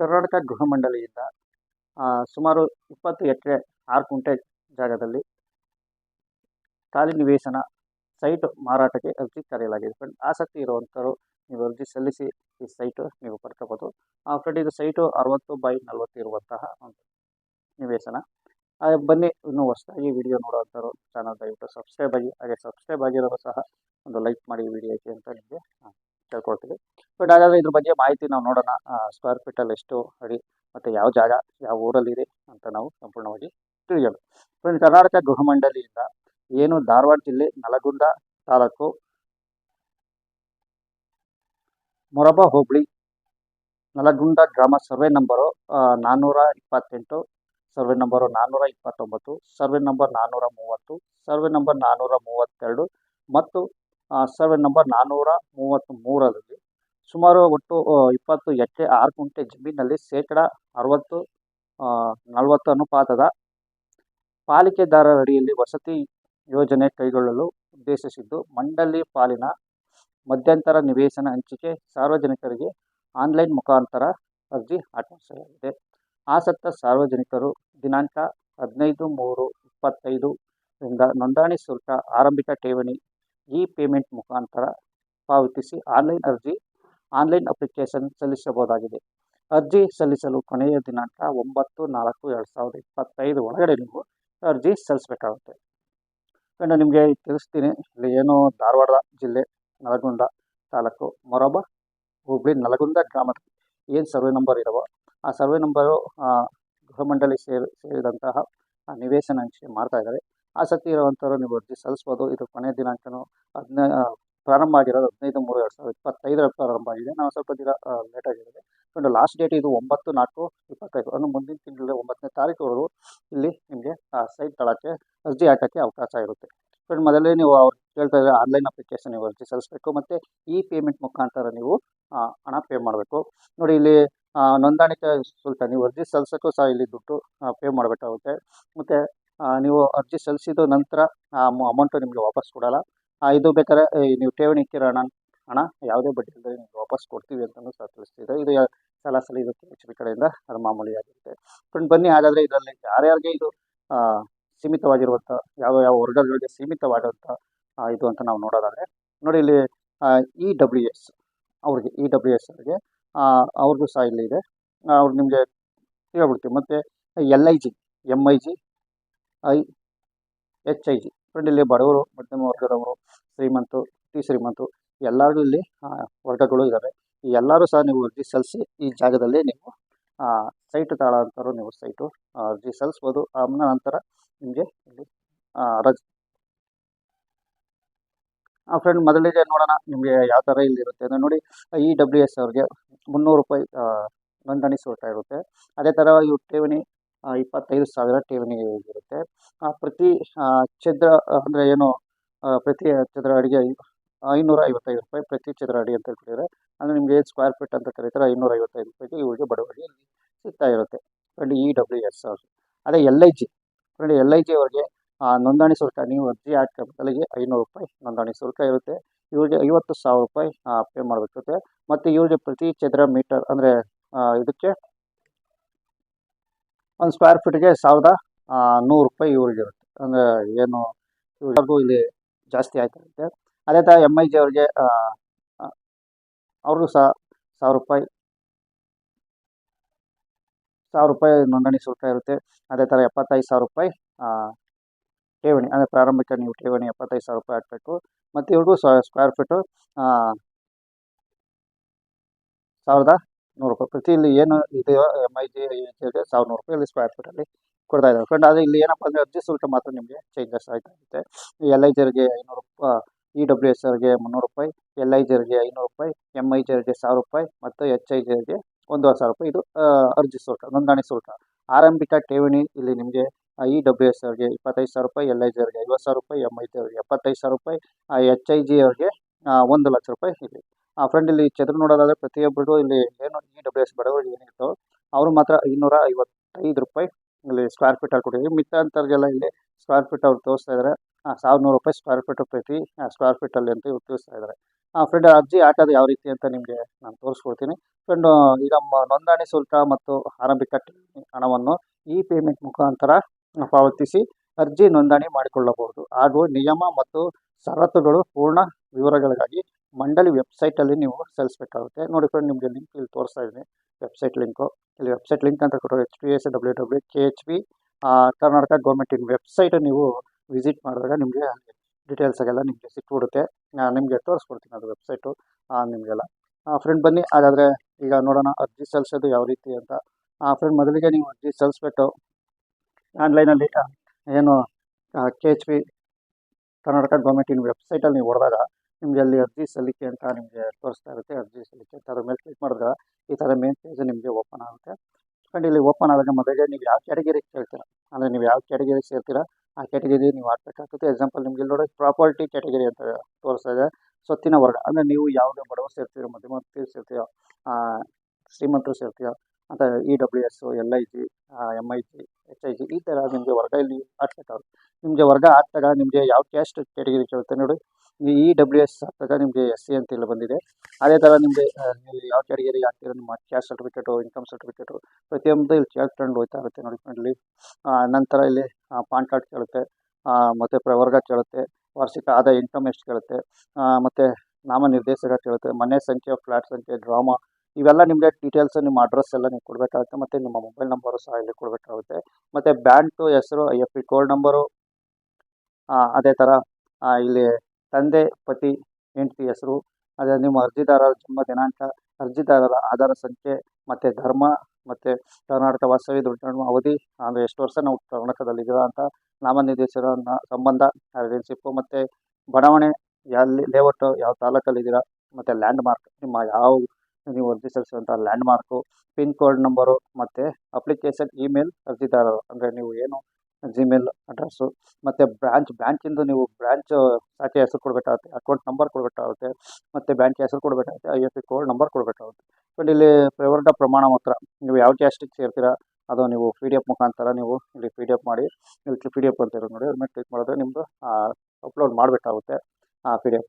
ಕರ್ನಾಟಕ ಗೃಹ ಮಂಡಳಿಯಿಂದ ಸುಮಾರು ಇಪ್ಪತ್ತು ಎಕರೆ ಆರು ಕುಂಟೆ ಜಾಗದಲ್ಲಿ ಖಾಲಿ ನಿವೇಶನ ಸೈಟ್ ಮಾರಾಟಕ್ಕೆ ಅರ್ಜಿ ಕರೆಯಲಾಗಿದೆ ಫ್ರೆಂಡ್, ಆಸಕ್ತಿ ಇರುವಂಥವರು ನೀವು ಅರ್ಜಿ ಸಲ್ಲಿಸಿ ಈ ಸೈಟು ನೀವು ಪಡ್ಕೋಬೋದು. ಫ್ರೆಂಡ್, ಇದು ಸೈಟು ಅರವತ್ತು ಬೈ ನಲವತ್ತು ಇರುವಂತಹ ಒಂದು ನಿವೇಶನ. ಬನ್ನಿ, ಇನ್ನೂ ಹೊಸದಾಗಿ ವಿಡಿಯೋ ನೋಡುವಂಥವ್ರು ಚಾನಲ್ ದಯವಿಟ್ಟು ಸಬ್ಸ್ಕ್ರೈಬ್ ಆಗಿ, ಹಾಗೆ ಸಬ್ಸ್ಕ್ರೈಬ್ ಆಗಿರೋರು ಸಹ ಒಂದು ಲೈಕ್ ಮಾಡಿ ವಿಡಿಯೋಕ್ಕೆ ಅಂತ ನಿಮಗೆ ಕೇಳ್ಕೊಳ್ತೀವಿ ಬಟ್ ಹಾಗಾದರೆ ಇದ್ರ ಬಗ್ಗೆ ಮಾಹಿತಿ ನಾವು ನೋಡೋಣ. ಸ್ಕ್ವೇರ್ ಫೀಟಲ್ಲಿ ಎಷ್ಟು ಅಡಿ ಮತ್ತು ಯಾವ ಜಾಗ, ಯಾವ ಊರಲ್ಲಿದೆ ಅಂತ ನಾವು ಸಂಪೂರ್ಣವಾಗಿ ತಿಳಿಯೋದು ಫ್ರೆಂಡ್ ಕರ್ನಾಟಕ ಗೃಹ ಮಂಡಳಿಯಿಂದ ಏನು ಧಾರವಾಡ ಜಿಲ್ಲೆ ನಲಗುಂದ ತಾಲೂಕು ಮೊರಬ ಹೋಬಳಿ ನಲಗುಂದ ಗ್ರಾಮ ಸರ್ವೆ ನಂಬರು ನಾನ್ನೂರ ಇಪ್ಪತ್ತೆಂಟು, ಸರ್ವೆ ನಂಬರು ನಾನ್ನೂರ ಇಪ್ಪತ್ತೊಂಬತ್ತು, ಸರ್ವೆ ನಂಬರ್ ನಾನ್ನೂರ ಮೂವತ್ತು, ಸರ್ವೆ ನಂಬರ್ ನಾನ್ನೂರ ಮೂವತ್ತೆರಡು ಮತ್ತು ಸರ್ವೆ ನಂಬರ್ ನಾನ್ನೂರ ಮೂವತ್ತ್ ಮೂರರಲ್ಲಿ ಸುಮಾರು ಒಟ್ಟು ಇಪ್ಪತ್ತು ಎಕರೆ ಆರು ಗುಂಟೆ ಜಮೀನಿನಲ್ಲಿ ಶೇಕಡ ಅರವತ್ತು ನಲವತ್ತು ಅನುಪಾತದ ಪಾಲಿಕೆದಾರರಡಿಯಲ್ಲಿ ವಸತಿ ಯೋಜನೆ ಕೈಗೊಳ್ಳಲು ಉದ್ದೇಶಿಸಿದ್ದು, ಮಂಡಳಿ ಪಾಲಿನ ಮಧ್ಯಂತರ ನಿವೇಶನ ಹಂಚಿಕೆ ಸಾರ್ವಜನಿಕರಿಗೆ ಆನ್ಲೈನ್ ಮುಖಾಂತರ ಅರ್ಜಿ ಆಹ್ವಾನಿಸಲಾಗಿದೆ ಆಸಕ್ತ ಸಾರ್ವಜನಿಕರು ದಿನಾಂಕ ಹದಿನೈದು ಮೂರು ಇಪ್ಪತ್ತೈದು ರಿಂದ ನೋಂದಣಿ ಶುಲ್ಕ ಆರಂಭಿಕ ಠೇವಣಿ ಇ ಪೇಮೆಂಟ್ ಮುಖಾಂತರ ಪಾವತಿಸಿ ಆನ್ಲೈನ್ ಅರ್ಜಿ, ಆನ್ಲೈನ್ ಅಪ್ಲಿಕೇಶನ್ ಸಲ್ಲಿಸಬಹುದಾಗಿದೆ. ಅರ್ಜಿ ಸಲ್ಲಿಸಲು ಕೊನೆಯ ದಿನಾಂಕ ಒಂಬತ್ತು ನಾಲ್ಕು ಎರಡು ಸಾವಿರದ ಇಪ್ಪತ್ತೈದು ಒಳಗಡೆ ನೀವು ಅರ್ಜಿ ಸಲ್ಲಿಸಬೇಕಾಗುತ್ತೆ. ನಾನು ನಿಮಗೆ ತಿಳಿಸ್ತೀನಿ, ಇಲ್ಲಿ ಏನು ಧಾರವಾಡ ಜಿಲ್ಲೆ ನಲಗುಂದ ತಾಲೂಕು, ಮೊರಬ, ಹುಬ್ಳಿ ನಲಗುಂದ ಗ್ರಾಮದ ಏನು ಸರ್ವೆ ನಂಬರ್ ಇದಾವೋ ಆ ಸರ್ವೆ ನಂಬರು ಗೃಹ ಮಂಡಳಿ ಸೇರಿ, ಸೇರಿದಂತಹ ನಿವೇಶನ ಹಂಚಿಕೆ ಮಾಡ್ತಾ ಇದ್ದಾರೆ. ಆಸಕ್ತಿ ಇರುವಂಥವ್ರು ನೀವು ಅರ್ಜಿ ಸಲ್ಲಿಸ್ಬೋದು. ಇದು ಕೊನೆಯ ದಿನಾಂಕನೂ ಹದಿನೈ ಪ್ರಾರಂಭ ಆಗಿರೋದು ಹದಿನೈದು ಮೂರು ಎರಡು ಸಾವಿರದ ಇಪ್ಪತ್ತೈದರ ಪ್ರಾರಂಭ ಆಗಿದೆ. ನಾವು ಸ್ವಲ್ಪ ದಿನ ಲೇಟ್ ಆಗಿರೋದು. ಒಂದು ಲಾಸ್ಟ್ ಡೇಟ್ ಇದು ಒಂಬತ್ತು ನಾಲ್ಕು ಇಪ್ಪತ್ತೈದು. ಅಂದರೆ ಮುಂದಿನ ತಿಂಗಳಲ್ಲಿ ಒಂಬತ್ತನೇ ತಾರೀಕುವರೆಗೂ ಇಲ್ಲಿ ನಿಮಗೆ, ಆ ಸೈಟ್ ತಳಕ್ಕೆ ಅರ್ಜಿ ಹಾಕೋಕ್ಕೆ ಅವಕಾಶ ಇರುತ್ತೆ. ಫ್ರೆಂಡ್ ಮೊದಲೇ ನೀವು ಅವ್ರು ಕೇಳ್ತಾ ಇದ್ದಾರೆ ಆನ್ಲೈನ್ ಅಪ್ಲಿಕೇಶನ್ ನೀವು ಅರ್ಜಿ ಸಲ್ಲಿಸಬೇಕು. ಮತ್ತು ಇ ಪೇಮೆಂಟ್ ಮುಖಾಂತರ ನೀವು ಹಣ ಪೇ ಮಾಡಬೇಕು. ನೋಡಿ ಇಲ್ಲಿ ನೋಂದಾಣಿಕೆ ಶುಲ್ಕ ನೀವು ಅರ್ಜಿ ಸಲ್ಲಿಸೋಕ್ಕೂ ಸಹ ಇಲ್ಲಿ ದುಡ್ಡು ಪೇ ಮಾಡಬೇಕಾಗುತ್ತೆ. ಮತ್ತು ನೀವು ಅರ್ಜಿ ಸಲ್ಲಿಸಿದ ನಂತರ ಆ ಅಮೌಂಟು ನಿಮಗೆ ವಾಪಸ್ ಕೊಡಲ್ಲ. ಇದು ಬೇಕಾದ್ರೆ ನೀವು ಠೇವಣಿ ಇಕ್ಕಿರೋ ಹಣ ಹಣ ಯಾವುದೇ ಬಡ್ಡಿ ಇಲ್ಲದೆ ನಿಮಗೆ ವಾಪಸ್ ಕೊಡ್ತೀವಿ ಅಂತಲೂ ಸಹ ತಿಳಿಸ್ತಿದೆ. ಇದು ಸಾಲ ಸಲ ಇದು ಎಚ್ ಬಿ ಕಡೆಯಿಂದ ಅದು ಮಾಮೂಲಿಯಾಗಿರುತ್ತೆ. ಫ್ರೆಂಡ್ ಬನ್ನಿ, ಹಾಗಾದರೆ ಇದರಲ್ಲಿ ಯಾರ್ಯಾರಿಗೆ ಇದು ಸೀಮಿತವಾಗಿರುವಂಥ ಯಾವ ಯಾವ ವರ್ಗಗಳಿಗೆ ಸೀಮಿತವಾದಂಥ ಇದು ಅಂತ ನಾವು ನೋಡೋದಾದರೆ, ನೋಡಿ ಇಲ್ಲಿ ಇ ಡಬ್ಲ್ಯೂ ಎಸ್ ಅವ್ರಿಗೆ ಇ ಡಬ್ಲ್ಯೂ ಎಸ್ ಅವರಿಗೆ ಅವ್ರಿಗೂ ಸಹ ಇಲ್ಲಿ ಇದೆ. ಅವ್ರು ನಿಮಗೆ ಹೇಳ್ಬಿಡ್ತೀವಿ. ಮತ್ತು, L I G, M I G I H I G. Friend ಇಲ್ಲಿ ಬಡವರು, ಮಧ್ಯಮ ವರ್ಗದವರು ಶ್ರೀಮಂತು ಟಿ ಶ್ರೀಮಂತು ಎಲ್ಲರೂ ಇಲ್ಲಿ ವರ್ಗಗಳು ಇದ್ದಾವೆ ಈ ಎಲ್ಲರೂ ಸಹ ನೀವು ಅರ್ಜಿ ಸಲ್ಲಿಸಿ, ಈ ಜಾಗದಲ್ಲಿ ನೀವು ಸೈಟ್ ತಾಳ ಅಂತಾರು ನೀವು ಸೈಟು ಅರ್ಜಿ ಸಲ್ಲಿಸ್ಬೋದು. ಆಮೇಲೆ ನಂತರ ನಿಮಗೆ ಇಲ್ಲಿ ರಜ್ ಫ್ರೆಂಡ್ ಮೊದಲಿಗೆ ನೋಡೋಣ ನಿಮಗೆ ಯಾವ ಥರ ಇಲ್ಲಿ ಇರುತ್ತೆ ಅಂದರೆ ನೋಡಿ. ಇ ಡಬ್ಲ್ಯೂ ಎಸ್ ಅವ್ರಿಗೆ ಮುನ್ನೂರು ರೂಪಾಯಿ ನೋಂದಣಿ ಶುಲ್ಕ ಇರುತ್ತೆ. ಅದೇ ಥರ ಇವ್ರು ಠೇವಣಿ ಇಪ್ಪತ್ತೈದು ಸಾವಿರ ಠೇವಣಿ ಇರುತ್ತೆ ಪ್ರತಿ ಚದ್ರ ಅಂದರೆ ಏನು ಪ್ರತಿ ಚದರ ಅಡಿಗೆ ಐನೂರ ಐವತ್ತೈದು ರೂಪಾಯಿ ಪ್ರತಿ ಚದರ ಅಡಿ ಅಂತ ಹೇಳ್ಬಿಟ್ಟಿದ್ದಾರೆ. ಅಂದರೆ ನಿಮಗೆ ಸ್ಕ್ವೇರ್ ಫೀಟ್ ಅಂತ ಕರೀತಾರೆ, ಐನೂರ ಐವತ್ತೈದು ರೂಪಾಯಿಗೆ ಇವರಿಗೆ ಬಡವರಿಗೆ ಸಿಗ್ತಾ ಇರುತ್ತೆ. ಫ್ರೆಂಡ್ ಇ ಡಬ್ಲ್ಯೂ ಎಸ್ ಅವರು. ಅದೇ L I G friend L I G ಅವ್ರಿಗೆ ನೋಂದಣಿ ಶುಲ್ಕ, ನೀವು ಅರ್ಜಿ ಹಾಕೋ ಐನೂರು ರೂಪಾಯಿ ನೋಂದಣಿ ಶುಲ್ಕ ಇರುತ್ತೆ. ಇವರಿಗೆ ಐವತ್ತು ಸಾವಿರ ರೂಪಾಯಿ ಪೇ ಮಾಡಬೇಕಾಗುತ್ತೆ. ಮತ್ತು ಇವರಿಗೆ ಪ್ರತಿ ಚದರ ಮೀಟರ್ ಅಂದರೆ ಇದಕ್ಕೆ ಒಂದು ಸ್ಕ್ವೇರ್ ಫೀಟ್ಗೆ ಸಾವಿರದ ನೂರು ರೂಪಾಯಿ ಇವ್ರಿಗೆ ಇರುತ್ತೆ. ಅಂದರೆ ಏನು, ಇವ್ರಿಗೂ ಇಲ್ಲಿ ಜಾಸ್ತಿ ಆಯ್ತಿರುತ್ತೆ ಅದೇ ಥರ ಎಂ ಐ ಜಿ ಅವ್ರಿಗೆ ಅವ್ರಿಗೂ ಸಹ ಸಾವಿರ ರೂಪಾಯಿ ಸಾವಿರ ರೂಪಾಯಿ ನೋಂದಣಿ ಶುಲ್ಕ ಇರುತ್ತೆ. ಅದೇ ಥರ ಎಪ್ಪತ್ತೈದು ಸಾವಿರ ರೂಪಾಯಿ ಠೇವಣಿ, ಅಂದರೆ ಪ್ರಾರಂಭಿಕ ನೀವು ಠೇವಣಿ ಎಪ್ಪತ್ತೈದು ಸಾವಿರ ರೂಪಾಯಿ ಹಾಕಬೇಕು. ಮತ್ತು ಇವ್ರಿಗೂ ಸ್ಕ್ವೇರ್ ಫೀಟು ಸಾವಿರದ ನೂರು ರೂಪಾಯಿ. ಪ್ರತಿ ಇಲ್ಲಿ ಏನು ಇದೆಯೋ ಎಂ ಐ ಜಿ ಇದೆ ಸಾವಿರದ ನೂರು ರೂಪಾಯಿ ಇಲ್ಲಿ ಸ್ಕ್ವೇರ್ ಫೀಟಲ್ಲಿ ಕೊಡ್ತಾ ಇದ್ದಾರೆ. ಫ್ರೆಂಡ್ ಆದರೆ ಇಲ್ಲಿ ಏನಪ್ಪ ಅಂದರೆ ಅರ್ಜಿ ಶುಲ್ಕ ಮಾತ್ರ ನಿಮಗೆ ಚೇಂಜಸ್ ಆಯ್ತಾ ಇರುತ್ತೆ ಎಲ್ ಐ ಜರ್ಗೆ ಐನೂರು ರೂಪಾಯಿ ಇ ಡಬ್ಲ್ಯೂ ಎಸ್ ಆರ್ಗೆ ಮುನ್ನೂರು ರೂಪಾಯಿ ಎಲ್ ಐ ಜರ್ಗೆ ಐನೂರು ರೂಪಾಯಿ ಎಂ ಐ ಜರ್ಗೆ ಸಾವಿರ ರೂಪಾಯಿ, ಮತ್ತು ಎಚ್ ಐ ಜರ್ಗೆ ಒಂದೂವರೆ ಸಾವಿರ ರೂಪಾಯಿ. ಇದು ಅರ್ಜಿ ಶುಲ್ಕ, ನೋಂದಣಿ ಶುಲ್ಕ. ಆರಂಭಿಕ ಠೇವಣಿ ಇಲ್ಲಿ ನಿಮಗೆ ಇ ಡಬ್ಲ್ಯೂ ಎಸ್ ಅವ್ರಿಗೆ ಇಪ್ಪತ್ತೈದು ಸಾವಿರ ರೂಪಾಯಿ ಎಲ್ ಐ ಜಿ ಐವತ್ತು ಸಾವಿರ ರೂಪಾಯಿ ಎಂ ಐ ಜಿ ಎಪ್ಪತ್ತೈದು ಸಾವಿರ ರೂಪಾಯಿ ಎಚ್ ಐ ಜಿ ಅವ್ರಿಗೆ ಒಂದು ಲಕ್ಷ ರೂಪಾಯಿ ಇಲ್ಲಿ. ಫ್ರೆಂಡ್ ಇಲ್ಲಿ ಚದುರು ನೋಡೋದಾದ್ರೆ ಪ್ರತಿಯೊಬ್ಬರಿಗೂ ಇಲ್ಲಿ ಏನು ಇ ಡಬ್ಲ್ಯೂ ಎಸ್ ಬಡವರಿಗೆ ಏನಿರ್ತೋ ಅವರು ಮಾತ್ರ ಐನೂರ ಐವತ್ತೈದು ರೂಪಾಯಿ ಇಲ್ಲಿ ಸ್ಕ್ವೇರ್ ಫೀಟ್ ಅಲ್ಲಿ ಕೊಟ್ಟಿದ್ದೀವಿ ಮಿಕ್ಕ ಅಂಥವ್ರಿಗೆಲ್ಲ ಇಲ್ಲಿ ಸ್ಕ್ವೇರ್ ಫೀಟ್ ಅವ್ರು ತೋರಿಸ್ತಾ ಇದ್ದಾರೆ ಸಾವಿರದ ನೂರು ರೂಪಾಯಿ ಸ್ಕ್ವೇರ್ ಫೀಟ್ ಪ್ರತಿ ಸ್ಕ್ವೇರ್ ಫೀಟಲ್ಲಿ ಅಂತ ಇವ್ರು ತೋರಿಸ್ತಾ ಇದ್ದಾರೆ ಫ್ರೆಂಡ್ ಅರ್ಜಿ ಆಟದ ಯಾವ ರೀತಿ ಅಂತ ನಿಮಗೆ ನಾನು ತೋರಿಸ್ಕೊಡ್ತೀನಿ. ಫ್ರೆಂಡ್ ಈಗ ನೋಂದಣಿ ಶುಲ್ಕ ಮತ್ತು ಆರಂಭಿಕ ಹಣವನ್ನು ಇ ಪೇಮೆಂಟ್ ಮುಖಾಂತರ ಪಾವತಿಸಿ ಅರ್ಜಿ ನೋಂದಣಿ ಮಾಡಿಕೊಳ್ಳಬಹುದು. ಹಾಗೂ ನಿಯಮ ಮತ್ತು ಷರತ್ತುಗಳು ಪೂರ್ಣ ವಿವರಗಳಿಗಾಗಿ ಮಂಡಳಿ ವೆಬ್ಸೈಟಲ್ಲಿ ನೀವು ಸಲ್ಲಿಸಬೇಕಾಗುತ್ತೆ. ನೋಡಿ ಫ್ರೆಂಡ್ ನಿಮಗೆ ಲಿಂಕ್ ಇಲ್ಲಿ ತೋರಿಸ್ತಾ ಇದ್ದೀನಿ. ವೆಬ್ಸೈಟ್ ಲಿಂಕು ಇಲ್ಲಿ ವೆಬ್ಸೈಟ್ ಲಿಂಕ್ ಅಂತ ಕೊಟ್ಟರೆ H P S W W K H P Karnataka ಗೌರ್ಮೆಂಟಿನ website ನೀವು ವಿಸಿಟ್ ಮಾಡಿದಾಗ ನಿಮಗೆ ಡೀಟೇಲ್ಸ್ ಎಲ್ಲ ನಿಮಗೆ ಸಿಕ್ಬಿಡುತ್ತೆ. ನಿಮಗೆ ತೋರಿಸ್ಕೊಡ್ತೀನಿ ಅದು ವೆಬ್ಸೈಟು ನಿಮಗೆಲ್ಲ. ಫ್ರೆಂಡ್ ಬನ್ನಿ. ಹಾಗಾದರೆ ಈಗ ನೋಡೋಣ ಅರ್ಜಿ ಸಲ್ಲಿಸೋದು ಯಾವ ರೀತಿ ಅಂತ. ಫ್ರೆಂಡ್ ಮೊದಲಿಗೆ ನೀವು ಅರ್ಜಿ ಸಲ್ಲಿಸ್ಬಿಟ್ಟು ಆನ್ಲೈನಲ್ಲಿ ಏನು ಕೆ ಎಚ್ ಪಿ ಕರ್ನಾಟಕ ಗೌರ್ಮೆಂಟಿನ ವೆಬ್ಸೈಟಲ್ಲಿ ನೀವು ಹೊಡೆದಾಗ ನಿಮಗೆ ಅಲ್ಲಿ ಅರ್ಜಿ ಸಲ್ಲಿಕೆ ಅಂತ ನಿಮಗೆ ತೋರಿಸ್ತಾ ಇರುತ್ತೆ. ಅರ್ಜಿ ಸಲ್ಲಿಕೆ ಅಂತ ಅದ್ರ ಮೇಲೆ ಕ್ಲಿಕ್ ಮಾಡಿದ್ರೆ ಈ ಥರ ಮೇನ್ ಪೇಜ್ ನಿಮಗೆ ಓಪನ್ ಆಗುತ್ತೆ. ಫ್ರೆಂಡ್ ಇಲ್ಲಿ ಓಪನ್ ಆದಾಗ ಮೊದಲಿಗೆ ನೀವು ಯಾವ ಕ್ಯಾಟಗರಿ ಕೇಳ್ತೀರಾ? ಅಂದರೆ ನೀವು ಯಾವ ಕ್ಯಾಟಗರಿ ಸೇರ್ತೀರಾ? ಆ ಕ್ಯಾಟಗರಿ ನೀವು ಹಾಕ್ಬೇಕಾಗ್ತದೆ ಎಕ್ಸಾಂಪಲ್ ನಿಮಗೆ ಇಲ್ಲಿ ನೋಡಿ ಪ್ರಾಪರ್ಟಿ ಕ್ಯಾಟಗರಿ ಅಂತ ತೋರಿಸ್ತಾ ಇದೆ. ಸ್ವತ್ತಿನ ವರ್ಗ, ಅಂದರೆ ನೀವು ಯಾವುದೇ ಬಡವ ಸೇರ್ತೀರೋ? ಮಧ್ಯಮ ಸೇರ್ತೀರೋ? ಶ್ರೀಮಂತರು ಸೇರ್ತೀರೋ? ಅಂತ E W S L I G M I G H I G ಈ ಥರ ನಿಮಗೆ ವರ್ಗ ಇಲ್ಲಿ ಆಡ್ಬೇಕಾಗುತ್ತೆ ನಿಮಗೆ ವರ್ಗ ಆಡ್ತಾಗ ನಿಮಗೆ ಯಾವ ಕ್ಯಾಸ್ಟ್ ಕ್ಯಾಟಗರಿ ಕೇಳುತ್ತೆ ನೋಡಿ ಇ ಡಬ್ಲ್ಯೂ ಎಸ್ ಹಾಕಿದಾಗ ನಿಮಗೆ ಎಸ್ ಸಿ ಅಂತ ಇಲ್ಲಿ ಬಂದಿದೆ. ಅದೇ ಥರ ನಿಮಗೆ ನೀವು ಯಾವ ಕ್ಯಾಟಗರಿ ಹಾಕ್ತೀರೋ? ನಿಮ್ಮ ಕ್ಯಾಸ್ಟ್ ಸರ್ಟಿಫಿಕೇಟು ಇನ್ಕಮ್ ಸರ್ಟಿಫಿಕೇಟು ಪ್ರತಿಯೊಂದು ಇಲ್ಲಿ ಕೇಳ್ಕೊಂಡು ಹೋಗ್ತಾ ಇರುತ್ತೆ ನೋಡಿ ಫ್ರೆಂಡ್ಲಿ. ನಂತರ ಇಲ್ಲಿ ಪಾನ್ ಕಾರ್ಡ್ ಕೇಳುತ್ತೆ ಮತ್ತು ಪ್ರವರ್ಗ ಕೇಳುತ್ತೆ, ವಾರ್ಷಿಕ ಆದಾಯ ಇನ್ಕಮ್ ಎಷ್ಟು ಕೇಳುತ್ತೆ ಮತ್ತು ನಾಮನಿರ್ದೇಶಕ ಕೇಳುತ್ತೆ, ಮನೆ ಸಂಖ್ಯೆ ಫ್ಲ್ಯಾಟ್ ಸಂಖ್ಯೆ ಡ್ರಾಮಾ ಇವೆಲ್ಲ ನಿಮಗೆ ಡೀಟೇಲ್ಸ್ ನಿಮ್ಮ ಅಡ್ರೆಸ್ ಎಲ್ಲ ನೀವು ಕೊಡಬೇಕಾಗುತ್ತೆ, ಮತ್ತು ನಿಮ್ಮ ಮೊಬೈಲ್ ನಂಬರು ಸಹ ಇಲ್ಲಿ ಕೊಡಬೇಕಾಗುತ್ತೆ. ಮತ್ತು ಬ್ಯಾಂಕು ಹೆಸರು, I F P code number ಅದೇ ಥರ ಇಲ್ಲಿ ತಂದೆ, ಪತಿ, ಹೆಂಡತಿ ಹೆಸರು, ಅದೇ ನಿಮ್ಮ ಅರ್ಜಿದಾರರ ಜನ್ಮ ದಿನಾಂಕ, ಅರ್ಜಿದಾರರ ಆಧಾರ ಸಂಖ್ಯೆ, ಮತ್ತು ಧರ್ಮ, ಮತ್ತು ಕರ್ನಾಟಕ ವಾಸ್ತವ್ಯ ದುಡ್ಡು ಅವಧಿ ಅಂದರೆ ಎಷ್ಟು ವರ್ಷ ನಾವು ಕರ್ನಾಟಕದಲ್ಲಿದ್ದೀರಾ ಅಂತ ನಾಮನಿರ್ದೇಶನ ಸಂಬಂಧ ರಿಲೇಷನ್ಶಿಪ್ಪು ಮತ್ತು ಬಡಾವಣೆ, ಎಲ್ಲಿ ಲೇಔಟು ಯಾವ ತಾಲೂಕಲ್ಲಿದ್ದೀರಾ, ಮತ್ತು ಲ್ಯಾಂಡ್ ಮಾರ್ಕ್ ನಿಮ್ಮ ಯಾವ, ನೀವು ಅರ್ಜಿ ಸಲ್ಲಿಸುವಂಥ landmark pin code number ಮತ್ತು ಅಪ್ಲಿಕೇಶನ್ ಇಮೇಲ್ ಅರ್ಜಿದಾರರು, ಅಂದರೆ ನೀವು ಏನು ಜಿಮೇಲ್ ಅಡ್ರೆಸ್ಸು ಮತ್ತು ಬ್ರಾಂಚ್ ಬ್ಯಾಂಕಿಂದು ನೀವು ಬ್ರಾಂಚ್ ಶಾಖೆ ಹೆಸರು ಕೊಡಬೇಕಾಗುತ್ತೆ ಅಕೌಂಟ್ ನಂಬರ್ ಕೊಡಬೇಕಾಗುತ್ತೆ, ಮತ್ತು ಬ್ಯಾಂಕ್ ಹೆಸರು ಕೊಡಬೇಕಾಗುತ್ತೆ, I F C code number ಕೊಡಬೇಕಾಗುತ್ತೆ. ಬಟ್ ಇಲ್ಲಿ ಪ್ರವರ್ಟ ಪ್ರಮಾಣ ಮಾತ್ರ, ನೀವು ಯಾವ ಕ್ಯಾಸ್ಟಿಗೆ ಸೇರ್ತೀರಾ ಅದು ನೀವು ಪಿ ಡಿ ಎಫ್ ಮುಖಾಂತರ ನೀವು ಇಲ್ಲಿ ಪಿ ಡಿ ಎಫ್ ಮಾಡಿ, ಇಲ್ಲಿ ಪಿ ಡಿ ಎಫ್ ಅಂತ ಇರೋದು ನೋಡಿ ಅದ್ರ ಮೇಲೆ ಕ್ಲಿಕ್ ಮಾಡಿದ್ರೆ ನಿಮ್ಮದು ಅಪ್ಲೋಡ್ ಮಾಡಬೇಕಾಗುತ್ತೆ, ಆ ಪಿ ಡಿ ಎಫ್